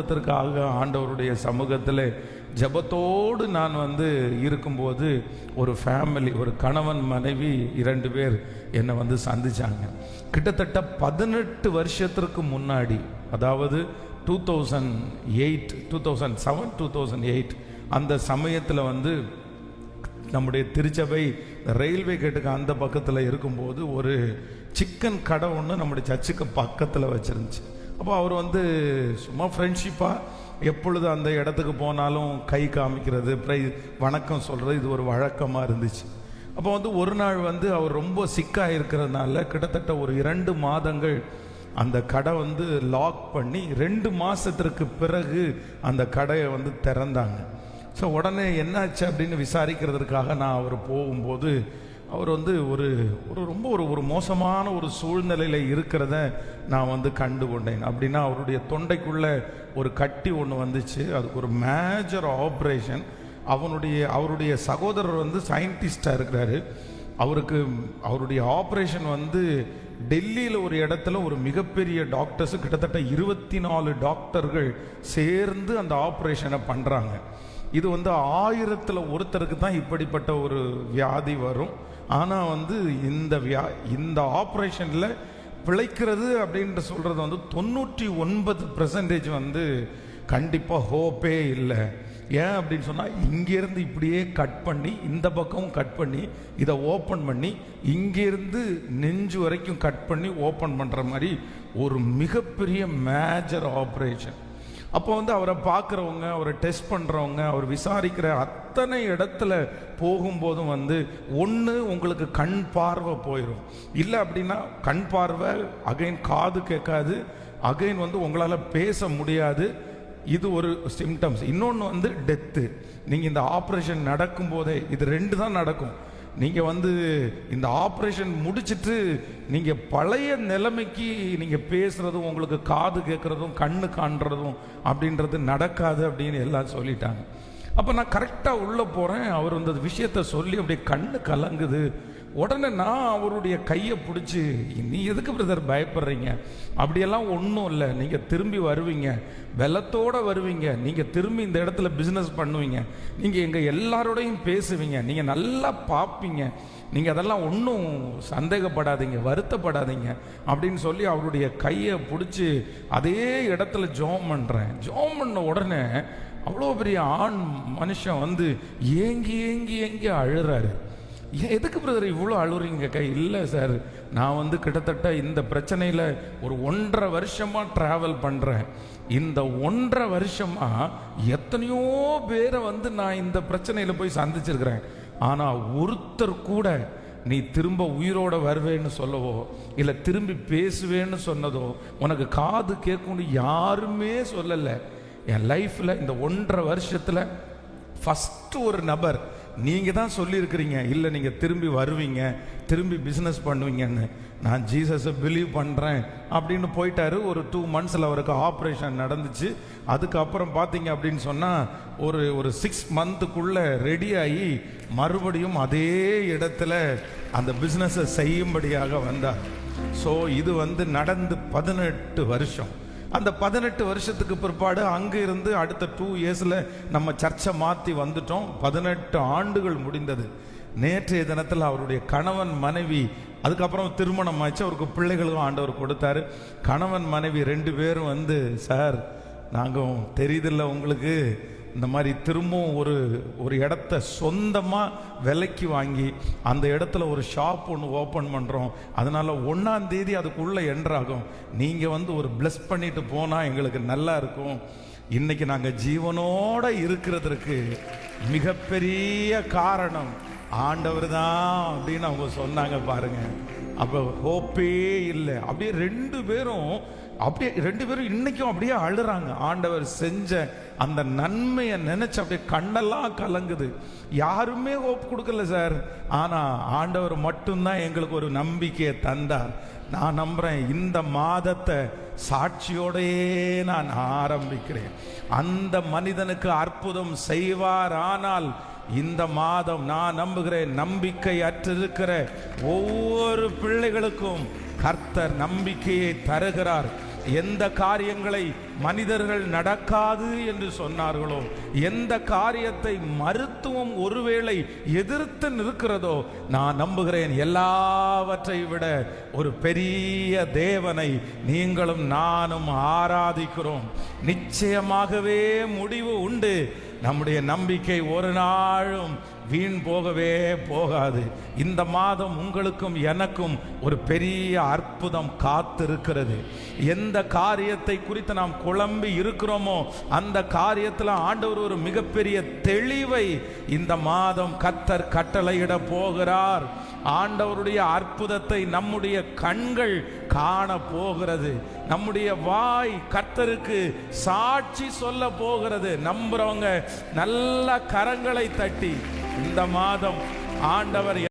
குடும்பத்திற்காக ஆண்டவருடைய சமூகத்தில் ஜெபத்தோடு நான் வந்து இருக்கும்போது ஒரு ஃபேமிலி ஒரு கணவன் மனைவி இரண்டு பேர் என்னை வந்து சந்திச்சாங்க. கிட்டத்தட்ட பதினெட்டு வருஷத்திற்கு முன்னாடி அதாவது two thousand eight two thousand seven two thousand eight அந்த சமயத்தில் வந்து நம்முடைய திருச்சபை ரயில்வே கேட்டுக்கு அந்த பக்கத்தில் இருக்கும்போது ஒரு சிக்கன் கடை ஒன்று நம்முடைய சர்ச்சுக்கு பக்கத்தில் வச்சுருந்துச்சு. அப்போ அவர் வந்து சும்மா ஃப்ரெண்ட்ஷிப்பாக எப்பொழுது அந்த இடத்துக்கு போனாலும் கை காமிக்கிறது ப்ரை வணக்கம் சொல்கிறது இது ஒரு வழக்கமாக இருந்துச்சு. அப்போ வந்து ஒரு நாள் வந்து அவர் ரொம்ப சிக்காக இருக்கிறதுனால கிட்டத்தட்ட ஒரு இரண்டு மாதங்கள் அந்த கடை வந்து லாக் பண்ணி ரெண்டு மாதத்திற்கு பிறகு அந்த கடையை வந்து திறந்தாங்க. ஸோ உடனே என்னாச்சு அப்படின்னு விசாரிக்கிறதுக்காக நான் அவர் போகும்போது அவர் வந்து ஒரு ஒரு ரொம்ப ஒரு ஒரு மோசமான ஒரு சூழ்நிலையில் இருக்கிறத நான் வந்து கண்டு கொண்டேன் அப்படின்னா அவருடைய தொண்டைக்குள்ளே ஒரு கட்டி ஒன்று வந்துச்சு. அதுக்கு ஒரு மேஜர் ஆப்ரேஷன் அவனுடைய அவருடைய சகோதரர் வந்து சயின்டிஸ்டாக இருக்கிறாரு. அவருக்கு அவருடைய ஆப்ரேஷன் வந்து டெல்லியில் ஒரு இடத்துல ஒரு மிகப்பெரிய டாக்டர்ஸு கிட்டத்தட்ட இருபத்தி நாலு டாக்டர்கள் சேர்ந்து அந்த ஆப்ரேஷனை பண்ணுறாங்க இது வந்து ஆயிரத்தில் ஒருத்தருக்கு தான் இப்படிப்பட்ட ஒரு வியாதி வரும். ஆனால் வந்து இந்த வியா இந்த ஆப்ரேஷனில் பிழைக்கிறது அப்படின்ட்டு சொல்கிறது வந்து தொண்ணூற்றி ஒன்பது பர்சன்டேஜ் வந்து கண்டிப்பாக ஹோப்பே இல்லை. ஏன் அப்படின்னு சொன்னால் இங்கேருந்து இப்படியே கட் பண்ணி இந்த பக்கமும் கட் பண்ணி இதை ஓப்பன் பண்ணி இங்கேருந்து நெஞ்சு வரைக்கும் கட் பண்ணி ஓப்பன் பண்ணுற மாதிரி ஒரு மிகப்பெரிய மேஜர் ஆப்ரேஷன் அப்போ வந்து அவரை பார்க்குறவங்க அவரை டெஸ்ட் பண்ணுறவங்க அவர் விசாரிக்கிற அத்தனை இடத்துல போகும்போதும் வந்து ஒன்று உங்களுக்கு கண் பார்வை போயிடும் இல்லை அப்படின்னா கண் பார்வை அகைன் காது கேட்காது. அகைன் வந்து உங்களால் பேச முடியாது. இது ஒரு சிம்டம்ஸ் இன்னொன்று வந்து டெத்து நீங்கள் இந்த ஆப்ரேஷன் நடக்கும்போதே இது ரெண்டு தான் நடக்கும். நீங்கள் வந்து இந்த ஆப்ரேஷன் முடிச்சிட்டு நீங்கள் பழைய நிலைமைக்கு நீங்கள் பேசுகிறதும் உங்களுக்கு காது கேட்குறதும் கண்ணு காண்றதும் அப்படின்றது நடக்காது அப்படின்னு எல்லாம் சொல்லிட்டாங்க. அப்போ நான் கரெக்டாக உள்ளே போகிறேன் அவர் இந்த விஷயத்த சொல்லி அப்படியே கண்ணு கலங்குது. உடனே நான் அவருடைய கையை பிடிச்சி நீ எதுக்கு பிரதர் பயப்படுறீங்க? அப்படியெல்லாம் ஒன்றும் இல்லை. நீங்கள் திரும்பி வருவீங்க. வெள்ளத்தோடு வருவீங்க. நீங்கள் திரும்பி இந்த இடத்துல பிஸ்னஸ் பண்ணுவீங்க. நீங்கள் எங்கள் எல்லாரோடையும் பேசுவீங்க. நீங்கள் நல்லா பார்ப்பீங்க நீங்கள் அதெல்லாம் ஒன்றும் சந்தேகப்படாதீங்க. வருத்தப்படாதீங்க. அப்படின்னு சொல்லி அவருடைய கையை பிடிச்சி அதே இடத்துல ஜோம் பண்ணுறேன் ஜோம் பண்ண உடனே அவ்வளோ பெரிய ஆண் மனுஷன் வந்து ஏங்கி ஏங்கி ஏங்கி அழுறாரு. ஏன் எதுக்கு பிரதர் இவ்வளோ அழுறீங்க கை இல்லை சார் நான் வந்து கிட்டத்தட்ட இந்த பிரச்சனையில் ஒரு ஒன்றரை வருஷமாக ட்ராவல் பண்ணுறேன் இந்த ஒன்றரை வருஷமாக எத்தனையோ பேரை வந்து நான் இந்த பிரச்சனையில் போய் சந்திச்சிருக்கிறேன். ஆனால் ஒருத்தர் கூட நீ திரும்ப உயிரோட வருவேன்னு சொல்லவோ இல்லை திரும்பி பேசுவேன்னு சொன்னதோ உனக்கு காது கேட்கும்னு யாருமே சொல்லலை. என் லைஃப்பில் இந்த ஒன்றரை வருஷத்தில் ஃபஸ்ட்டு ஒரு நபர் நீங்கள் தான் சொல்லியிருக்கிறீங்க. இல்லை நீங்கள் திரும்பி வருவீங்க திரும்பி பிஸ்னஸ் பண்ணுவீங்கன்னு. நான் ஜீசஸை பிலீவ் பண்ணுறேன் அப்படின்னு போயிட்டாரு. ஒரு டூ மந்த்ஸில் அவருக்கு ஆப்ரேஷன் நடந்துச்சு. அதுக்கப்புறம் பார்த்தீங்க அப்படின்னு சொன்னால் ஒரு ஒரு சிக்ஸ் மந்த்துக்குள்ளே ரெடி ஆகி மறுபடியும் அதே இடத்துல அந்த பிஸ்னஸை செய்யும்படியாக வந்தார். ஸோ இது வந்து நடந்து பதினெட்டு வருஷம். அந்த பதினெட்டு வருஷத்துக்கு பிற்பாடு அங்கே இருந்து அடுத்த டூ இயர்ஸில் நம்ம சர்ச்சை மாற்றி வந்துட்டோம். பதினெட்டு ஆண்டுகள் முடிந்தது. நேற்றைய தினத்தில் அவருடைய கணவன் மனைவி அதுக்கப்புறம் திருமணம் ஆச்சு. அவருக்கு பிள்ளைகளுக்கும் ஆண்டவர் கொடுத்தாரு. கணவன் மனைவி ரெண்டு பேரும் வந்து சார் நாங்கள் தெரியுதில்ல உங்களுக்கு. இந்த மாதிரி திரும்பவும் ஒரு ஒரு இடத்த சொந்தமாக விலைக்கு வாங்கி அந்த இடத்துல ஒரு ஷாப் ஒன்று ஓப்பன் பண்ணுறோம் அதனால் ஒன்றாம் தேதி அதுக்குள்ளே என்ட்ராகும் நீங்கள் வந்து ஒரு ப்ளஸ் பண்ணிட்டு போனால் எங்களுக்கு நல்லா இருக்கும். இன்னைக்கு நாங்கள் ஜீவனோட இருக்கிறதுக்கு மிகப்பெரிய காரணம். ஆண்டவர் தான் அப்படின்னு அவங்க சொன்னாங்க பாருங்கள் அப்போ ஹோப்பே இல்லை. அப்படியே ரெண்டு பேரும் அப்படியே ரெண்டு பேரும் இன்னைக்கும் அப்படியே அழுறாங்க. ஆண்டவர் செஞ்ச அந்த நன்மையை நினைச்சு அப்படியே கண்ணெல்லாம் கலங்குது. யாருமே ஹோப் கொடுக்கல சார். ஆனால் ஆண்டவர் மட்டும்தான் எங்களுக்கு ஒரு நம்பிக்கையை தந்தார். நான் நம்புறேன் இந்த மாதத்தை சாட்சியோடையே நான் ஆரம்பிக்கிறேன். அந்த மனிதனுக்கு அற்புதம் செய்வார் ஆனால் இந்த மாதம் நான் நம்புகிறேன் நம்பிக்கை அற்றிருக்கிற ஒவ்வொரு பிள்ளைகளுக்கும் கர்த்தர் நம்பிக்கையை தருகிறார். எந்த காரியங்களை மனிதர்கள் நடக்காது என்று சொன்னார்களோ? எந்த காரியத்தை மருத்துவம் ஒருவேளை எதிர்த்து நிற்கிறதோ? நான் நம்புகிறேன் எல்லாவற்றை விட ஒரு பெரிய தேவனை நீங்களும் நானும் ஆராதிக்கிறோம். நிச்சயமாகவே முடிவு உண்டு. நம்முடைய நம்பிக்கை ஒரு நாளும் வீண் போகவே போகாது. இந்த மாதம் உங்களுக்கும் எனக்கும் ஒரு பெரிய அற்புதம் காத்திருக்கிறது. எந்த காரியத்தை குறித்து நாம் குழம்பி இருக்கிறோமோ அந்த காரியத்தில் ஆண்டவர் ஒரு மிகப்பெரிய தெளிவை இந்த மாதம் கத்தர் கட்டளையிட போகிறார். ஆண்டவருடைய அற்புதத்தை நம்முடைய கண்கள் காண போகிறது. நம்முடைய வாய் கர்த்தருக்கு சாட்சி சொல்ல போகிறது. நம்புறவங்க நல்ல கரங்களை தட்டி இந்த மாதம் ஆண்டவர்